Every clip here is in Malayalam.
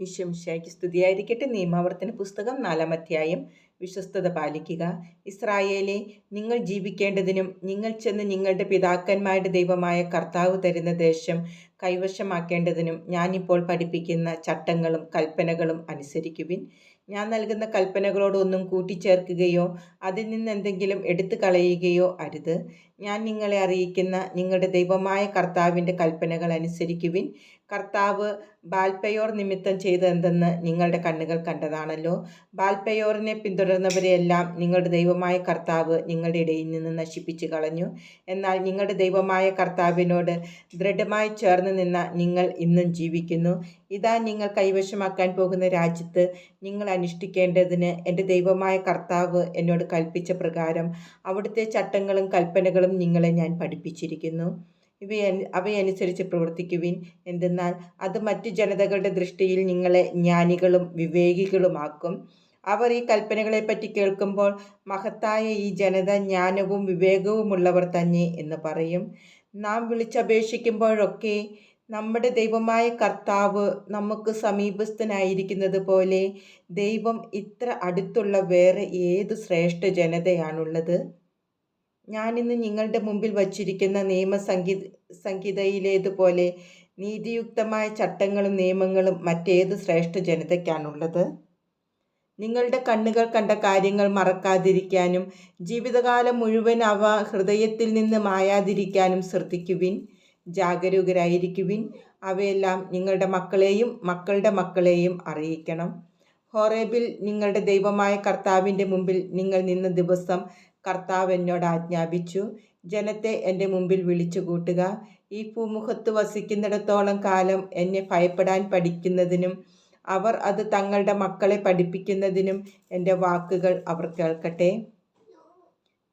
ഈശോമിശിഹായ്ക്ക് സ്തുതിയായിരിക്കട്ടെ. നിയമാവർത്തന പുസ്തകം നാലാം അധ്യായം. വിശ്വസ്തത പാലിക്കുക. ഇസ്രായേലെ നിങ്ങൾ ജീവിക്കേണ്ടതിനും നിങ്ങൾ ചെന്ന് നിങ്ങളുടെ പിതാക്കന്മാരുടെ ദൈവമായ കർത്താവ് തരുന്ന ദേശം കൈവശമാക്കേണ്ടതിനും ഞാനിപ്പോൾ പഠിപ്പിക്കുന്ന ചട്ടങ്ങളും കൽപ്പനകളും അനുസരിക്കുവിൻ. ഞാൻ നൽകുന്ന കൽപ്പനകളോടൊന്നും കൂട്ടിച്ചേർക്കുകയോ അതിൽ നിന്ന് എന്തെങ്കിലും എടുത്തു കളയുകയോ അരുത്. ഞാൻ നിങ്ങളെ അറിയിക്കുന്ന നിങ്ങളുടെ ദൈവമായ കർത്താവിന്റെ കൽപ്പനകൾ അനുസരിക്കുവിൻ. കർത്താവ് ബാൽപയോർ നിമിത്തം ചെയ്തതെന്തെന്ന് നിങ്ങളുടെ കണ്ണുകൾ കണ്ടതാണല്ലോ. ബാൽപയോറിനെ പിന്തുടർന്നവരെയെല്ലാം നിങ്ങളുടെ ദൈവമായ കർത്താവ് നിങ്ങളുടെ ഇടയിൽ നിന്ന് നശിപ്പിച്ചു കളഞ്ഞു. എന്നാൽ നിങ്ങളുടെ ദൈവമായ കർത്താവിനോട് ദൃഢമായി ചേർന്ന് നിന്ന നിങ്ങൾ ഇന്നും ജീവിക്കുന്നു. ഇതാ നിങ്ങൾ കൈവശമാക്കാൻ പോകുന്ന രാജ്യത്ത് നിങ്ങൾ അനുഷ്ഠിക്കേണ്ടതിന് എന്റെ ദൈവമായ കർത്താവ് എന്നോട് കൽപ്പിച്ച പ്രകാരം അവിടുത്തെ ചട്ടങ്ങളും കൽപ്പനകളും നിങ്ങളെ ഞാൻ പഠിപ്പിച്ചിരിക്കുന്നു. ഇവയ അവയനുസരിച്ച് പ്രവർത്തിക്കുവിൻ. എന്തെന്നാൽ അത് മറ്റു ജനതകളുടെ ദൃഷ്ടിയിൽ നിങ്ങളെ ജ്ഞാനികളും വിവേകികളുമാക്കും. അവർ ഈ കൽപ്പനകളെപ്പറ്റി കേൾക്കുമ്പോൾ മഹത്തായ ഈ ജനത ജ്ഞാനവും വിവേകവുമുള്ളവർ തന്നെ എന്ന് പറയും. നാം വിളിച്ചപേക്ഷിക്കുമ്പോഴൊക്കെ നമ്മുടെ ദൈവമായ കർത്താവ് നമുക്ക് സമീപസ്ഥനായിരിക്കുന്നത് പോലെ ദൈവം ഇത്ര അടുത്തുള്ള വേറെ ഏത് ശ്രേഷ്ഠ ജനതയാണുള്ളത്? ഞാനിന്ന് നിങ്ങളുടെ മുമ്പിൽ വച്ചിരിക്കുന്ന നിയമസംഗി സംഗീതയിലേതുപോലെ നീതിയുക്തമായ ചട്ടങ്ങളും നിയമങ്ങളും മറ്റേത് ശ്രേഷ്ഠ ജനതയ്ക്കാണുള്ളത്? നിങ്ങളുടെ കണ്ണുകൾ കണ്ട കാര്യങ്ങൾ മറക്കാതിരിക്കാനും ജീവിതകാലം മുഴുവൻ അവ ഹൃദയത്തിൽ നിന്ന് മായാതിരിക്കാനും ശ്രദ്ധിക്കുവിൻ. ജാഗരൂകരായിരിക്കുവിൻ. അവയെല്ലാം നിങ്ങളുടെ മക്കളെയും മക്കളുടെ മക്കളെയും അറിയിക്കണം. ഹോറേബിൽ നിങ്ങളുടെ ദൈവമായ കർത്താവിന്റെ മുമ്പിൽ നിങ്ങൾ നിന്ന ദിവസം കർത്താവ് എന്നോട് ആജ്ഞാപിച്ചു. ജനത്തെ എന്റെ മുമ്പിൽ വിളിച്ചു കൂട്ടുക ഈ ഭൂമുഖത്ത് വസിക്കുന്നിടത്തോളം കാലം എന്നെ ഭയപ്പെടാൻ പഠിക്കുന്നതിനും അവർ അത് തങ്ങളുടെ മക്കളെ പഠിപ്പിക്കുന്നതിനും എന്റെ വാക്കുകൾ അവർ കേൾക്കട്ടെ.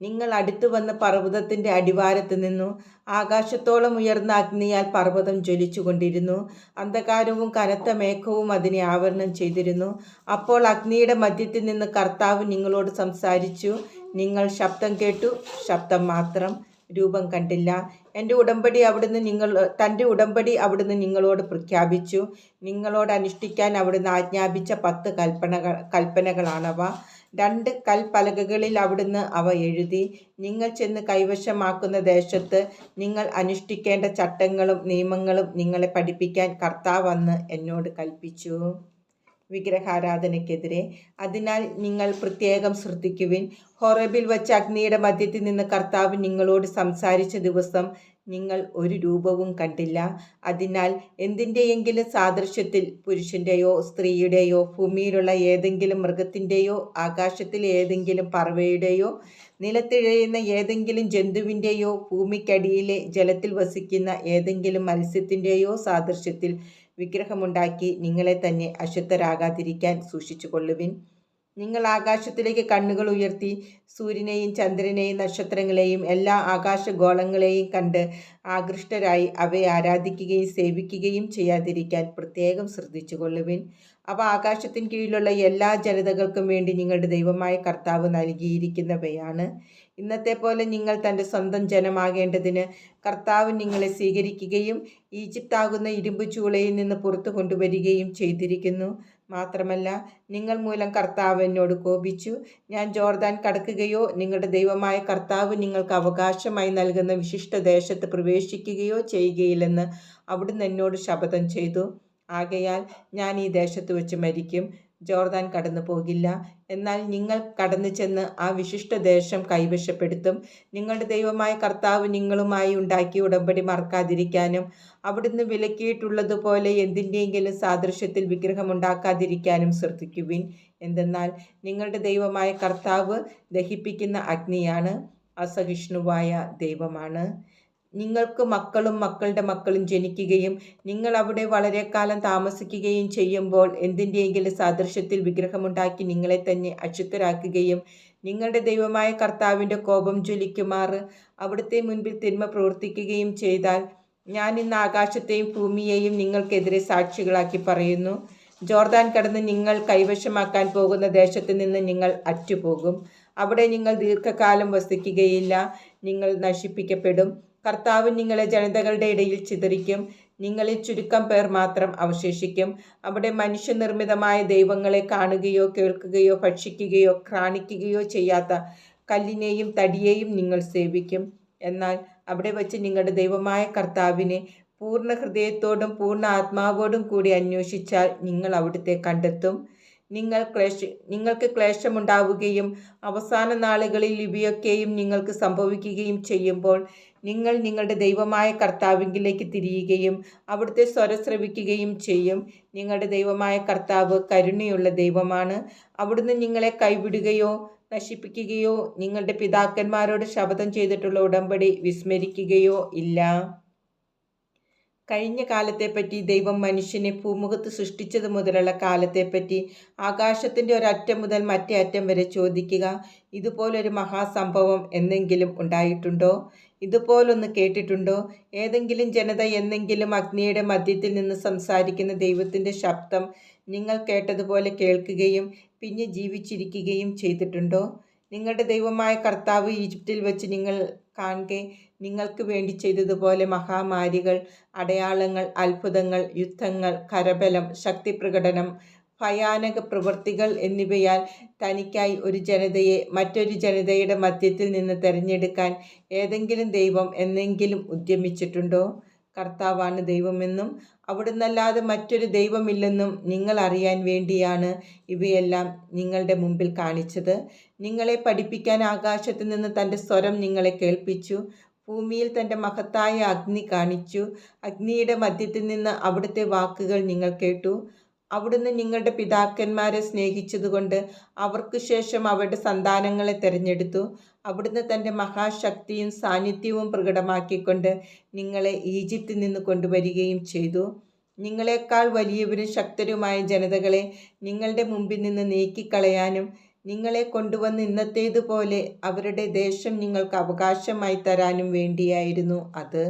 നിങ്ങൾ അടുത്തു വന്ന പർവതത്തിന്റെ അടിവാരത്ത് നിന്നു. ആകാശത്തോളം ഉയർന്ന അഗ്നിയാൽ പർവതം ജ്വലിച്ചുകൊണ്ടിരുന്നു അന്ധകാരവും കനത്ത മേഘവും അതിനെ ആവരണം ചെയ്തിരുന്നു. അപ്പോൾ അഗ്നിയുടെ മധ്യത്തിൽ നിന്ന് കർത്താവ് നിങ്ങളോട് സംസാരിച്ചു. നിങ്ങൾ ശബ്ദം കേട്ടു. ശബ്ദം മാത്രം. രൂപം കണ്ടില്ല. എന്റെ ഉടമ്പടി അവിടുന്ന് നിങ്ങൾ തന്റെ ഉടമ്പടി അവിടുന്ന് നിങ്ങളോട് പ്രഖ്യാപിച്ചു. നിങ്ങളോട് അനുഷ്ഠിക്കാൻ അവിടുന്ന് ആജ്ഞാപിച്ച പത്ത് കൽപ്പനകൾ കൽപ്പനകളാണവ. രണ്ട് കൽപ്പലകകളിൽ അവിടുന്ന് അവ എഴുതി. നിങ്ങൾ ചെന്ന് കൈവശമാക്കുന്ന ദേശത്ത് നിങ്ങൾ അനുഷ്ഠിക്കേണ്ട ചട്ടങ്ങളും നിയമങ്ങളും നിങ്ങളെ പഠിപ്പിക്കാൻ കർത്താവ് എന്നോട് കൽപ്പിച്ചു. വിഗ്രഹാരാധനയ്ക്കെതിരെ. അതിനാൽ നിങ്ങൾ പ്രത്യേകം ശ്രദ്ധിക്കുവിൻ. ഹൊറബിൽ വച്ച് അഗ്നിയുടെ മധ്യത്തിൽ നിന്ന് കർത്താവ് നിങ്ങളോട് സംസാരിച്ച ദിവസം നിങ്ങൾ ഒരു രൂപവും കണ്ടില്ല. അതിനാൽ എന്തിന്റെയെങ്കിലും സാദൃശ്യത്തിൽ പുരുഷന്റെയോ സ്ത്രീയുടെയോ ഭൂമിയിലുള്ള ഏതെങ്കിലും മൃഗത്തിന്റെയോ ആകാശത്തിൽ ഏതെങ്കിലും പറവയുടെയോ നിലത്തിഴയുന്ന ഏതെങ്കിലും ജന്തുവിന്റെയോ ഭൂമിക്കടിയിലെ ജലത്തിൽ വസിക്കുന്ന ഏതെങ്കിലും മത്സ്യത്തിന്റെയോ സാദൃശ്യത്തിൽ വിഗ്രഹമുണ്ടാക്കി നിങ്ങളെ തന്നെ അശുദ്ധരാകാതിരിക്കാൻ സൂക്ഷിച്ചു കൊള്ളുവിൻ നിങ്ങൾ ആകാശത്തിലേക്ക് കണ്ണുകൾ ഉയർത്തി സൂര്യനെയും ചന്ദ്രനെയും നക്ഷത്രങ്ങളെയും എല്ലാ ആകാശഗോളങ്ങളെയും കണ്ട് ആകൃഷ്ടരായി അവയെ ആരാധിക്കുകയും സേവിക്കുകയും ചെയ്യാതിരിക്കാൻ പ്രത്യേകം ശ്രദ്ധിച്ചു കൊള്ളുവിൻ അവ ആകാശത്തിന് കീഴിലുള്ള എല്ലാ ജനതകൾക്കും വേണ്ടി നിങ്ങളുടെ ദൈവമായ കർത്താവ് നൽകിയിരിക്കുന്നവയാണ്. ഇന്നത്തെ പോലെ നിങ്ങൾ തന്റെ സ്വന്തം ജനമാകേണ്ടതിന് കർത്താവ് നിങ്ങളെ സ്വീകരിക്കുകയും ഈജിപ്താകുന്ന ഇരുമ്പ് ചൂളയിൽ നിന്ന് പുറത്തു കൊണ്ടുവരികയും ചെയ്തിരിക്കുന്നു. മാത്രമല്ല നിങ്ങൾ മൂലം കർത്താവ് എന്നോട് കോപിച്ചു. ഞാൻ ജോർദാൻ കടക്കുകയോ നിങ്ങളുടെ ദൈവമായ കർത്താവ് നിങ്ങൾക്ക് അവകാശമായി നൽകുന്ന വിശിഷ്ട ദേശത്ത് പ്രവേശിക്കുകയോ ചെയ്യുകയില്ലെന്ന് അവിടുന്ന് എന്നോട് ശപഥം ചെയ്തു. ആകയാൽ ഞാൻ ഈ ദേശത്ത് വെച്ച് മരിക്കും. ജോർദാൻ കടന്നു പോകില്ല. എന്നാൽ നിങ്ങൾ കടന്നു ചെന്ന് ആ വിശിഷ്ട ദേശം കൈവശപ്പെടുത്തും. നിങ്ങളുടെ ദൈവമായ കർത്താവ് നിങ്ങളുമായി ഉണ്ടാക്കിയ ഉടമ്പടി മറക്കാതിരിക്കാനും അവിടുന്ന് വിലക്കിയിട്ടുള്ളതുപോലെ എന്തിന്റെയെങ്കിലും സാദൃശ്യത്തിൽ വിഗ്രഹമുണ്ടാക്കാതിരിക്കാനും ശ്രദ്ധിക്കുവിൻ. എന്തെന്നാൽ നിങ്ങളുടെ ദൈവമായ കർത്താവ് ദഹിപ്പിക്കുന്ന അഗ്നിയാണ്. അസഹിഷ്ണുവായ ദൈവമാണ്. നിങ്ങൾക്ക് മക്കളും മക്കളുടെ മക്കളും ജനിക്കുകയും നിങ്ങൾ അവിടെ വളരെ കാലം താമസിക്കുകയും ചെയ്യുമ്പോൾ എന്തിന്റെയെങ്കിലും സാദൃശ്യത്തിൽ വിഗ്രഹമുണ്ടാക്കി നിങ്ങളെ തന്നെ അശുദ്ധരാക്കുകയും നിങ്ങളുടെ ദൈവമായ കർത്താവിന്റെ കോപം ജ്വലിക്കുമാറ് അവിടുത്തെ മുൻപിൽ തിന്മ പ്രവർത്തിക്കുകയും ചെയ്താൽ ഞാൻ ഇന്ന് ആകാശത്തെയും ഭൂമിയെയും നിങ്ങൾക്കെതിരെ സാക്ഷികളാക്കി പറയുന്നു. ജോർദാൻ കടന്ന് നിങ്ങൾ കൈവശമാക്കാൻ പോകുന്ന ദേശത്ത് നിന്ന് നിങ്ങൾ അറ്റുപോകും. അവിടെ നിങ്ങൾ ദീർഘകാലം വസിക്കുകയില്ല. നിങ്ങൾ നശിപ്പിക്കപ്പെടും. കർത്താവ് നിങ്ങളെ ജനതകളുടെ ഇടയിൽ ചിതറിക്കും. നിങ്ങളിൽ ചുരുക്കം പേർ മാത്രം അവശേഷിക്കും. അവിടെ മനുഷ്യനിർമ്മിതമായ ദൈവങ്ങളെ കാണുകയോ കേൾക്കുകയോ ഭക്ഷിക്കുകയോ ക്രാണിക്കുകയോ ചെയ്യാത്ത കല്ലിനെയും തടിയെയും നിങ്ങൾ സേവിക്കും. എന്നാൽ അവിടെ വച്ച് നിങ്ങളുടെ ദൈവമായ കർത്താവിനെ പൂർണ ഹൃദയത്തോടും പൂർണ ആത്മാവോടും കൂടി അന്വേഷിച്ചാൽ നിങ്ങൾ അവിടുത്തെ കണ്ടെത്തും. നിങ്ങൾ ക്ലേശ നിങ്ങൾക്ക് ക്ലേശമുണ്ടാവുകയും അവസാന നാളുകളിൽ ഇവയൊക്കെയും നിങ്ങൾക്ക് സംഭവിക്കുകയും ചെയ്യുമ്പോൾ നിങ്ങൾ നിങ്ങളുടെ ദൈവമായ കർത്താവിങ്കിലേക്ക് തിരിയുകയും അവിടുത്തെ സ്വരം ശ്രവിക്കുകയും ചെയ്യും. നിങ്ങളുടെ ദൈവമായ കർത്താവ് കരുണയുള്ള ദൈവമാണ്. അവിടുന്ന് നിങ്ങളെ കൈവിടുകയോ നശിപ്പിക്കുകയോ നിങ്ങളുടെ പിതാക്കന്മാരോട് ശപഥം ചെയ്തിട്ടുള്ള ഉടമ്പടി വിസ്മരിക്കുകയോ ഇല്ല. കഴിഞ്ഞ കാലത്തെപ്പറ്റി ദൈവം മനുഷ്യനെ ഭൂമുഖത്ത് സൃഷ്ടിച്ചത് മുതലുള്ള കാലത്തെപ്പറ്റി ആകാശത്തിന്റെ ഒരറ്റം മുതൽ മറ്റേ അറ്റം വരെ ചോദിക്കുക. ഇതുപോലൊരു മഹാസംഭവം എന്നെങ്കിലും ഉണ്ടായിട്ടുണ്ടോ? ഇതുപോലൊന്ന് കേട്ടിട്ടുണ്ടോ? ഏതെങ്കിലും ജനത എന്നെങ്കിലും അഗ്നിയുടെ മധ്യത്തിൽ നിന്ന് സംസാരിക്കുന്ന ദൈവത്തിന്റെ ശബ്ദം നിങ്ങൾ കേട്ടതുപോലെ കേൾക്കുകയും പിന്നെ ജീവിച്ചിരിക്കുകയും ചെയ്തിട്ടുണ്ടോ? നിങ്ങളുടെ ദൈവമായ കർത്താവ് ഈജിപ്തിൽ വെച്ച് നിങ്ങൾ കാണെ നിങ്ങൾക്ക് വേണ്ടി ചെയ്തതുപോലെ മഹാമാരികൾ അടയാളങ്ങൾ അത്ഭുതങ്ങൾ യുദ്ധങ്ങൾ കരബലം ശക്തിപ്രകടനം ഭയാനക പ്രവൃത്തികൾ എന്നിവയാൽ തനിക്കായി ഒരു ജനതയെ മറ്റൊരു ജനതയുടെ മധ്യത്തിൽ നിന്ന് തിരഞ്ഞെടുക്കാൻ ഏതെങ്കിലും ദൈവം എന്നെങ്കിലും ഉദ്യമിച്ചിട്ടുണ്ടോ? കർത്താവാണ് ദൈവമെന്നും അവിടുന്നല്ലാതെ മറ്റൊരു ദൈവമില്ലെന്നും നിങ്ങൾ അറിയാൻ വേണ്ടിയാണ് ഇവയെല്ലാം നിങ്ങളുടെ മുമ്പിൽ കാണിച്ചത്. നിങ്ങളെ പഠിപ്പിക്കാൻ ആകാശത്ത് നിന്ന് തന്റെ സ്വരം നിങ്ങളെ കേൾപ്പിച്ചു. ഭൂമിയിൽ തന്റെ മഹത്തായ അഗ്നി കാണിച്ചു. അഗ്നിയുടെ മധ്യത്തിൽ നിന്ന് അവിടുത്തെ വാക്കുകൾ നിങ്ങൾ കേട്ടു. അവിടുന്ന് നിങ്ങളുടെ പിതാക്കന്മാരെ സ്നേഹിച്ചതുകൊണ്ട് അവർക്ക് ശേഷം അവരുടെ സന്താനങ്ങളെ തിരഞ്ഞെടുത്തു. അവിടുന്ന് തന്റെ മഹാശക്തിയും സാന്നിധ്യവും പ്രകടമാക്കിക്കൊണ്ട് നിങ്ങളെ ഈജിപ്തിൽ നിന്ന് കൊണ്ടുവരികയും ചെയ്തു. നിങ്ങളെക്കാൾ വലിയവരും ശക്തരുമായ ജനതകളെ നിങ്ങളുടെ മുമ്പിൽ നിന്ന് നീക്കിക്കളയാനും നിങ്ങളെ കൊണ്ടുവന്ന് ഇന്നത്തേതുപോലെ അവരുടെ ദേശം നിങ്ങൾക്ക് അവകാശമായി തരാനും വേണ്ടിയായിരുന്നു അത്.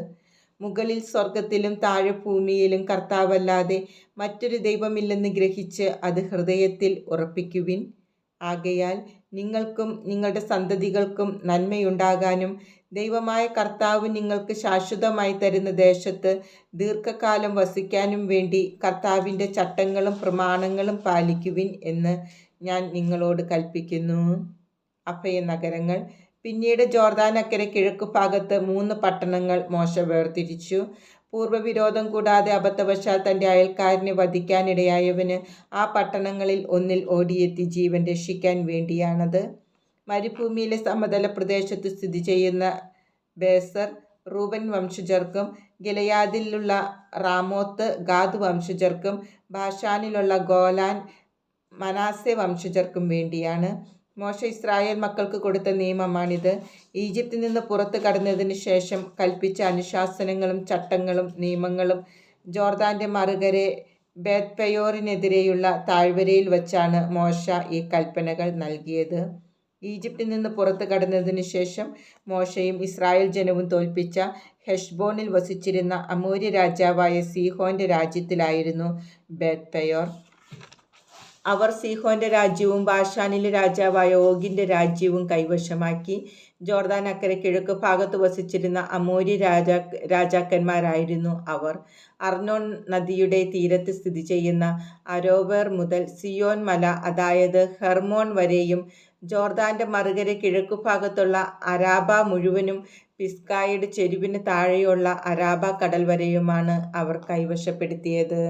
മുകളിൽ സ്വർഗത്തിലും താഴെ ഭൂമിയിലും കർത്താവല്ലാതെ മറ്റൊരു ദൈവമില്ലെന്ന് ഗ്രഹിച്ച് അത് ഹൃദയത്തിൽ ഉറപ്പിക്കുവിൻ. ആകയാൽ നിങ്ങൾക്കും നിങ്ങളുടെ സന്തതികൾക്കും നന്മയുണ്ടാകാനും ദൈവമായ കർത്താവ് നിങ്ങൾക്ക് ശാശ്വതമായി തരുന്ന ദേശത്ത് ദീർഘകാലം വസിക്കാനും വേണ്ടി കർത്താവിന്റെ ചട്ടങ്ങളും പ്രമാണങ്ങളും പാലിക്കുവിൻ എന്ന് ഞാൻ നിങ്ങളോട് കൽപ്പിക്കുന്നു. അഭയ നഗരങ്ങൾ പിന്നീട് ജോർദാനക്കര കിഴക്ക് ഭാഗത്ത് മൂന്ന് പട്ടണങ്ങൾ മോശ വേർതിരിച്ചു. പൂർവവിരോധം കൂടാതെ അബദ്ധവശാൽ തന്റെ അയൽക്കാരനെ വധിക്കാനിടയായവന് ആ പട്ടണങ്ങളിൽ ഒന്നിൽ ഓടിയെത്തി ജീവൻ രക്ഷിക്കാൻ വേണ്ടിയാണത്. മരുഭൂമിയിലെ സമതല പ്രദേശത്ത് സ്ഥിതി ചെയ്യുന്ന ബേസർ റൂബൻ വംശജർക്കും ഗിലയാദിലുള്ള റാമോത്ത് ഗാദ് വംശജർക്കും ഭാഷാനിലുള്ള ഗോലാൻ മനാസെ വംശജർക്കും വേണ്ടിയാണ്. മോശ ഇസ്രായേൽ മക്കൾക്ക് കൊടുത്ത നിയമമാണിത്. ഈജിപ്തിൽ നിന്ന് പുറത്തു കടന്നതിന് ശേഷം കൽപ്പിച്ച അനുശാസനങ്ങളും ചട്ടങ്ങളും നിയമങ്ങളും ജോർദാന്റെ മറുകരെ ബേത്പയോറിനെതിരെയുള്ള താഴ്വരയിൽ വച്ചാണ് മോശ ഈ കൽപ്പനകൾ നൽകിയത്. ഈജിപ്തിൽ നിന്ന് പുറത്തു കടന്നതിന് ശേഷം മോശയും ഇസ്രായേൽ ജനവും തോൽപ്പിച്ച ഹെഷ്ബോണിൽ വസിച്ചിരുന്ന അമൂര്യ രാജാവായ സീഹോന്റെ രാജ്യത്തിലായിരുന്നു ബേത്പയോർ. അവർ സീഹോന്റെ രാജ്യവും ബാഷാനിലെ രാജാവായ ഓഗിന്റെ രാജ്യവും കൈവശമാക്കി. ജോർദാൻ അക്കരെ കിഴക്ക് ഭാഗത്ത് വസിച്ചിരുന്ന അമോരി രാജാ രാജാക്കന്മാരായിരുന്നു അവർ. അർണോൺ നദിയുടെ തീരത്ത് സ്ഥിതി ചെയ്യുന്ന അരോവർ മുതൽ സിയോൻ മല അതായത് ഹെർമോൺ വരെയും ജോർദാന്റെ മറുകര കിഴക്കു ഭാഗത്തുള്ള അരാബ മുഴുവനും പിസ്കായുടെ ചെരുവിന് താഴെയുള്ള അരാബ കടൽ വരെയുമാണ് അവർ കൈവശപ്പെടുത്തിയത്.